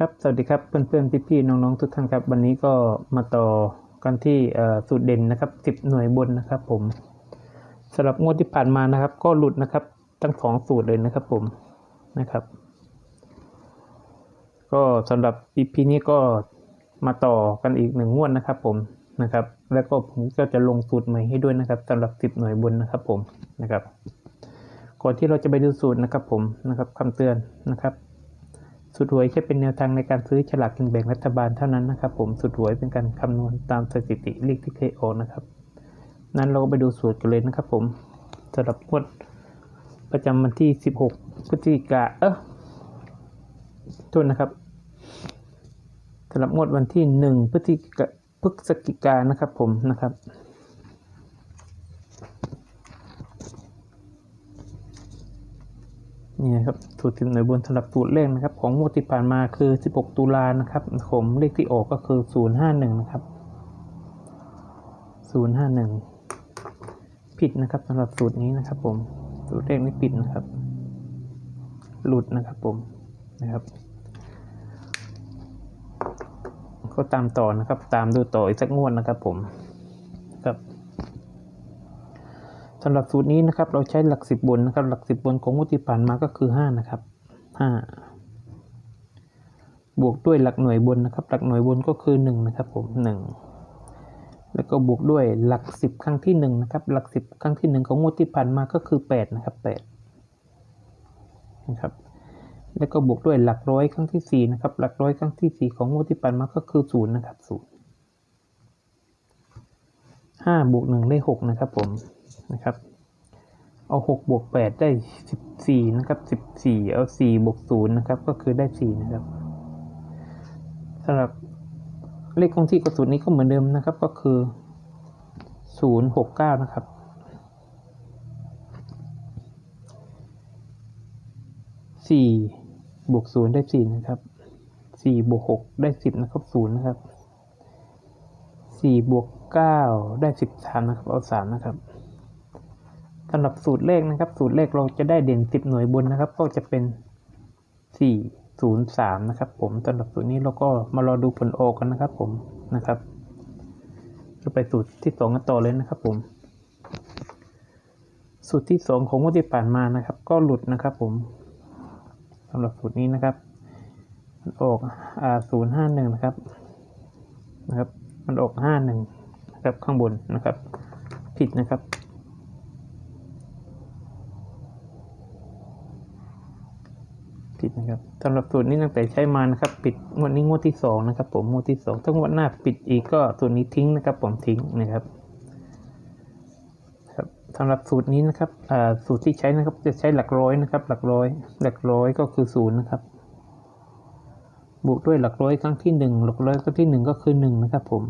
ครับ สวัสดีครับเพื่อนๆพี่ๆน้องๆทุกท่านครับ วันนี้ก็มาต่อกันที่สูตรเด่นนะครับ 10 หน่วยบนนะครับ ผมสำหรับงวดที่ผ่านมานะครับ ก็หลุดนะครับ ทั้งสองสูตรเลยนะครับ ผมนะครับ ก็สำหรับ EP นี้ก็มาต่อกันอีกหนึ่งงวดนะครับ ผมนะครับ แล้วก็ผมก็จะลงสูตรใหม่ให้ด้วยนะครับสำหรับ 10 หน่วยบนนะครับ ผมนะครับก่อนที่เราจะไปดูสูตรนะครับ ผมนะครับคำเตือนนะครับ สุดหวยแค่เป็นแนวทางในการซื้อฉลากกินแบ่งรัฐบาลเท่านั้นนะครับ ผมสุดหวยเป็นการคำนวณตามสถิติเลขที่เคยออกนะครับ นั้นเราก็ไปดูสูตรกันเลยนะครับ ผมสำหรับงวดประจำวันที่ 16พฤศจิกาเออโทษนะครับสำหรับงวดวันที่ 1 พฤศจิกาพฤศจิกานะครับผมนะครับ นี่นะครับสูตรสิบหน่วยบนสำหรับสูตรเลขนะครับ ของงวดที่ผ่านมาคือ 16 ตุลานะครับผมเลขที่ออกก็คือ 051 นะครับ 051 ผิดนะครับสำหรับสูตรนี้นะครับ ผมสูตรเลขนี้ผิดนะครับ หลุดนะครับผมนะครับ ก็ตามต่อนะครับ ตามดูต่ออีกสักงวดนะครับผมครับ สำหรับสูตรนี้นะครับ เราใช้หลักสิบบนนะครับ หลักสิบบนของงวดที่ผ่านมาก็คือห้านะครับห้าบวกด้วยหลักหน่วยบนนะครับ หลักหน่วยบนก็คือหนึ่งนะครับผมหนึ่งแล้วก็บวกด้วยหลักสิบครั้งที่หนึ่งนะครับ หลักสิบครั้งที่หนึ่งของงวดที่ผ่านมาก็คือแปดนะครับแปดนะครับ แล้วก็บวกด้วยหลักร้อยครั้งที่สี่นะครับ หลักร้อยครั้งที่สี่ของงวดที่ผ่านมาก็คือศูนย์นะครับศูนย์ห้าบวกหนึ่งได้หกนะครับผม นะครับเอาหกบวกแปดได้สิบสี่นะครับสิบสี่เอาสี่บวกศูนย์นะครับ ก็คือได้สี่นะครับสำหรับเลขคงที่กระสุนนี้ก็เหมือนเดิมนะครับ ก็คือศูนย์หกเก้านะครับสี่บวกศูนย์ได้สี่นะครับสี่บวกหกได้สิบนะครับศูนย์นะครับสี่บวกเก้าได้สิบสามนะครับ เอาสามนะครับ สำหรับสูตรเลขนะครับ สูตรเลขเราจะได้เด่นสิบหน่วยบนนะครับ ก็จะเป็นสี่ศูนย์สามนะครับ ผมสำหรับสูตรนี้เราก็มารอดูผลออกกันนะครับ ผมนะครับจะไปสูตรที่สองกันต่อเลยนะครับ ผม สูตรที่สองของวดที่ผ่านมานะครับ ก็หลุดนะครับ ผมสำหรับสูตรนี้นะครับมันออกอ่าศูนย์ห้าหนึ่งนะครับนะครับ มันออกห้าหนึ่งนะครับข้างบนนะครับ ผิดนะครับิดนะครับสำหรับสูตรนี้ตั้งแต่ใช้มานะครับ ปิดงวดนี้งวดที่สองนะครับ ผมงวดที่สองถ้างวดหน้าปิดอีกก็สูตรนี้ทิ้งนะครับ ผมทิ้งนะครับครับสำหรับสูตรนี้นะครับสูตรที่ใช้นะครับ จะใช้หลักร้อยนะครับ หลักร้อย หลักร้อยก็คือศูนย์นะครับ บวกด้วยหลักร้อยครั้งที่หนึ่งหลักร้อยครั้งที่หนึ่งก็คือหนึ่งนะครับ ผม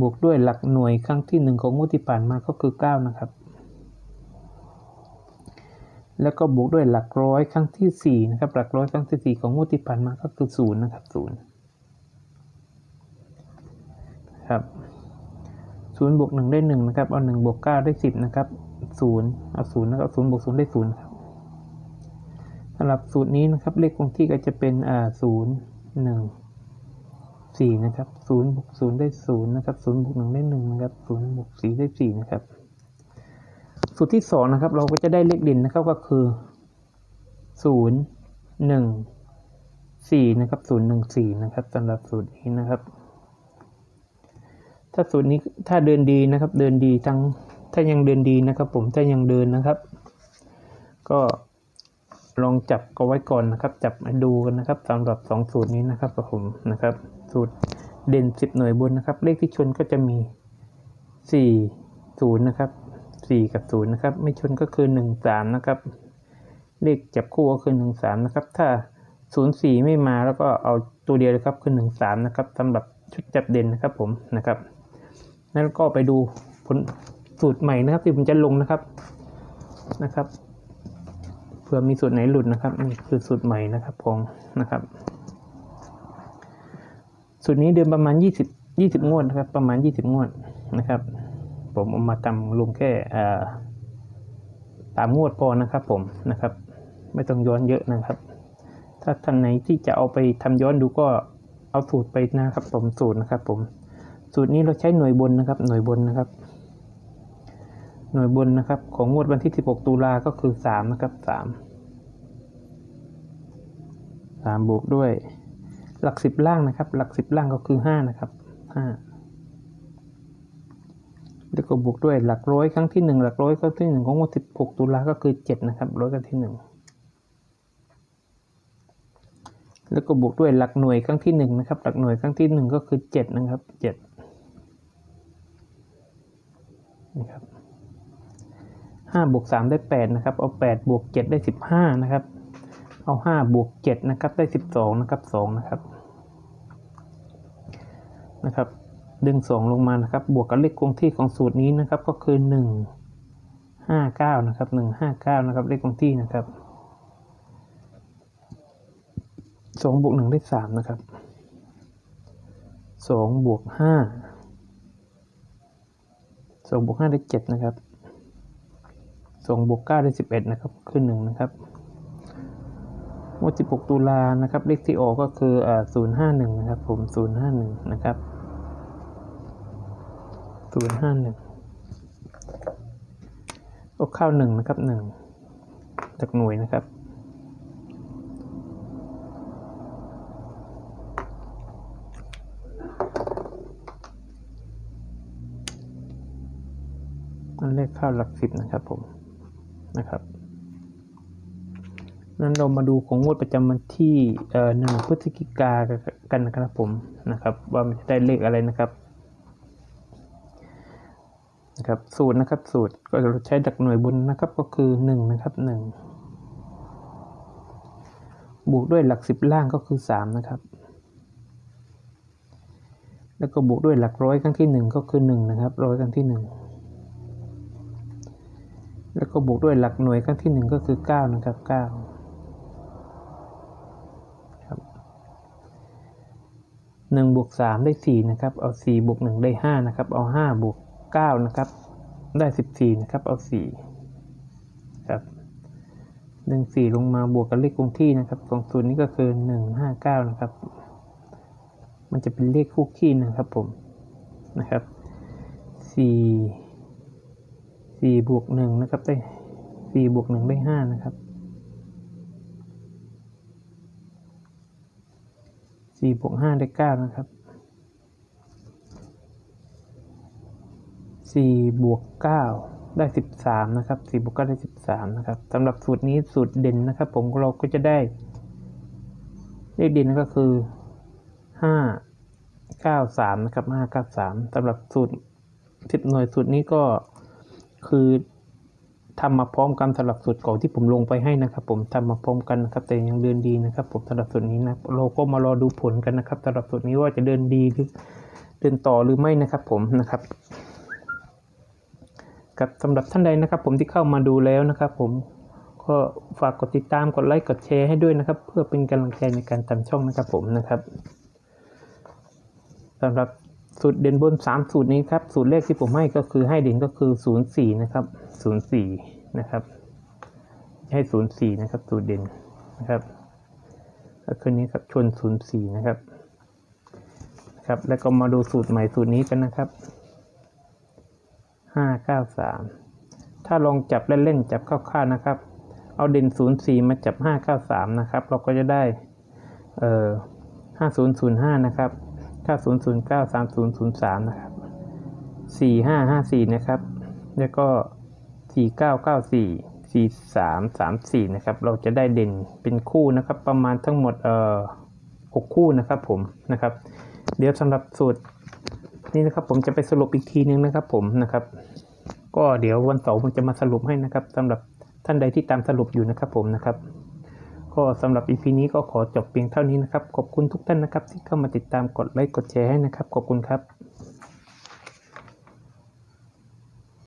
บวกด้วยหลักหน่วยครั้งที่หนึ่งของงวดที่ผ่านมาก็คือเก้านะครับ แล้วก็บวกด้วยหลักร้อยครั้งที่สี่นะครับหลักร้อยครั้งที่สี่ของงวดที่ผ่านมาก็คือศูนย์นะครับศูนย์ครับศูนย์บวกหนึ่งได้หนึ่งนะครับเอาหนึ่งบวกเก้าได้สิบนะครับศูนย์เอาศูนย์นะครับศูนย์บวกศูนย์ได้ศูนย์ครับสำหรับสูตรนี้นะครับเลขคงที่ก็จะเป็นอ่าศูนย์หนึ่งสี่นะครับศูนย์บวกศูนย์ได้ศูนย์นะครับศูนย์บวกหนึ่งได้หนึ่งนะครับศูนย์บวกสี่ได้สี่นะครับ สูตรที่สองนะครับ เราก็จะได้เลขเด่นนะครับก็คือศูนย์หนึ่งสี่นะครับศูนย์หนึ่งสี่นะครับสำหรับสูตรนี้นะครับ ถ้าสูตรนี้ถ้าเดินดีนะครับ เดินดีทั้งถ้ายังเดินดีนะครับ ผมถ้ายังเดินนะครับ ก็ลองจับก็ไว้ก่อนนะครับ จับมาดูกันนะครับสำหรับสองสูตรนี้นะครับผมนะครับ สูตรเด่นสิบหน่วยบนนะครับ เลขที่ชนก็จะมีสี่ศูนย์นะครับ สี่กับศูนย์นะครับ ไม่ชนก็คือหนึ่งสามนะครับ เลขจับคู่ก็คือหนึ่งสามนะครับ ถ้าศูนย์สี่ไม่มาแล้วก็เอาตัวเดียวเลยครับคือหนึ่งสามนะครับสำหรับชุดจับเด่นนะครับผมนะครับแล้วก็ไปดูผลสูตรใหม่นะครับที่ผมจะลงนะครับนะครับเผื่อมีสูตรไหนหลุดนะครับนี่คือสูตรใหม่นะครับผมนะครับสูตรนี้เดือนประมาณยี่สิบยี่สิบงวดนะครับประมาณยี่สิบงวดนะครับ ผมเอามาทำลงแค่ตามงวดพอนะครับผมนะครับ ไม่ต้องย้อนเยอะนะครับ ถ้าท่านไหนที่จะเอาไปทำย้อนดูก็เอาสูตรไปนะครับ ผมสูตรนะครับ ผมสูตรนี้เราใช้หน่วยบนนะครับ หน่วยบนนะครับ หน่วยบนนะครับ ของงวดวันที่ 16 ตุลาก็คือ3นะครับ3 3บวกด้วย หลักสิบล่างนะครับ หลักสิบล่างก็คือ5นะครับ5 แล้วก็บวกด้วยหลักร้อยครั้งที่ 1 หลักร้อยครั้งที่ 1 ของงวด16ตุลาก็คือ 7 นะครับร้อยครั้งที่ 1 แล้วก็บวกด้วยหลักหน่วยครั้งที่หนึ่งนะครับหลักหน่วยครั้งที่หนึ่งก็คือเจ็ดนะครับเจ็ดนี่ครับห้าบวกสามได้แปดนะครับ เอาแปดบวกเจ็ดได้สิบห้านะครับ เอาห้าบวกเจ็ดนะครับ ได้สิบสองนะครับสองนะครับ นะครับ ดึงสองลงมานะครับ บวกกับเลขคงที่ของสูตรนี้นะครับ ก็คือหนึ่งห้าเก้านะครับหนึ่งห้าเก้านะครับ เลขคงที่นะครับสองบวกหนึ่งได้สามนะครับสองบวกห้าสองบวกห้าได้เจ็ดนะครับสองบวกเก้าได้สิบเอ็ดนะครับคือหนึ่งนะครับวันสิบหกตุลานะครับ เลขที่ออกก็คืออ่าศูนย์ห้าหนึ่งนะครับ ผมศูนย์ห้าหนึ่งนะครับ ศูนย์ห้าหนึ่งอกข้าวหนึ่งนะครับหนึ่งจากหน่วยนะครับ อันเลขข้าวหลักสิบนะครับผมนะครับนั้นเรามาดูของงวดประจำวันที่เอ่อหนึ่งพฤศจิกากันนะครับผมนะครับ ว่ามันจะได้เลขอะไรนะครับ นะครับสูตรนะครับสูตรก็ใช้ดักหน่วยบนนะครับก็คือหนึ่งนะครับหนึ่งบวกด้วยหลักสิบล่างก็คือสามนะครับ แล้วก็บวกด้วยหลักร้อยครั้งที่หนึ่งก็คือหนึ่งนะครับร้อยครั้งที่หนึ่งแล้วก็บวกด้วยหลักหน่วยครั้งที่หนึ่งก็คือเก้านะครับเก้าหนึ่งบวกสามได้สี่นะครับ เอาสี่บวกหนึ่งได้ห้านะครับ เอาห้าบวก เก้านะครับ ได้สิบสี่นะครับ เอาสี่ครับหนึ่งสี่ลงมาบวกกับเลขคงที่นะครับของสูตรนี้ก็คือหนึ่งห้าเก้านะครับ มันจะเป็นเลขคู่คี่นะครับผมนะครับสี่สี่บวกหนึ่งนะครับได้สี่บวกหนึ่งได้ห้านะครับสี่บวกห้าได้เก้านะครับ สี่บวกเก้าได้สิบสามนะครับสี่บวกเก้าได้สิบสามนะครับสำหรับสูตรนี้สูตรเด่นนะครับ ผมเราก็จะได้ เลขเด่นก็คือห้าเก้าสามนะครับห้าเก้าสามสำหรับสูตรสิบหน่วยสูตรนี้ก็คือทำมาพร้อมกันสำหรับสูตรเก่าที่ผมลงไปให้นะครับ ผมทำมาพร้อมกันนะครับ แต่ยังเดินดีนะครับ ผมสำหรับสูตรนี้นะเราก็มารอดูผลกันนะครับสำหรับสูตรนี้ว่าจะเดินดีหรือเดินต่อหรือไม่นะครับผมนะครับ กับสำหรับท่านใดนะครับ ผมที่เข้ามาดูแล้วนะครับ ผมก็ฝากกดติดตามกดไลค์กดแชร์ให้ด้วยนะครับ เพื่อเป็นกำลังใจในการทำช่องนะครับผมนะครับสำหรับสูตรเด่นบน 3 สูตรนี้ครับสูตรเลขที่ผมให้ก็คือให้เด่นก็คือ 04 นะครับ 04 นะครับ ให้ 04 นะครับ สูตรเด่นนะครับก็คือนี้ครับชน 04 นะครับครับ แล้วก็มาดูสูตรใหม่สูตรนี้กันนะครับ 593 ถ้าลองจับเล่นๆจับคร่าวๆนะครับ เอาเด่น 04 มาจับ 593 นะครับ เราก็จะได้เอ่อ5005 นะครับ 9009 3003 นะครับ 4554 นะครับ แล้วก็ 4994 4334 นะครับ เราจะได้เด่นเป็นคู่นะครับ ประมาณทั้งหมดเอ่อ6คู่นะครับผมนะครับ เดี๋ยวสำหรับสูตร นี่นะครับผมจะไปสรุปอีกทีนึงนะครับผมนะครับ ก็เดี๋ยววันเสาร์ผมจะมาสรุปให้นะครับสำหรับท่านใดที่ตามสรุปอยู่นะครับผมนะครับ ก็สำหรับอีพีนี้ก็ขอจบเพียงเท่านี้นะครับ ขอบคุณทุกท่านนะครับ ที่เข้ามาติดตามกดไลค์กดแชร์ให้นะครับ ขอบคุณครับ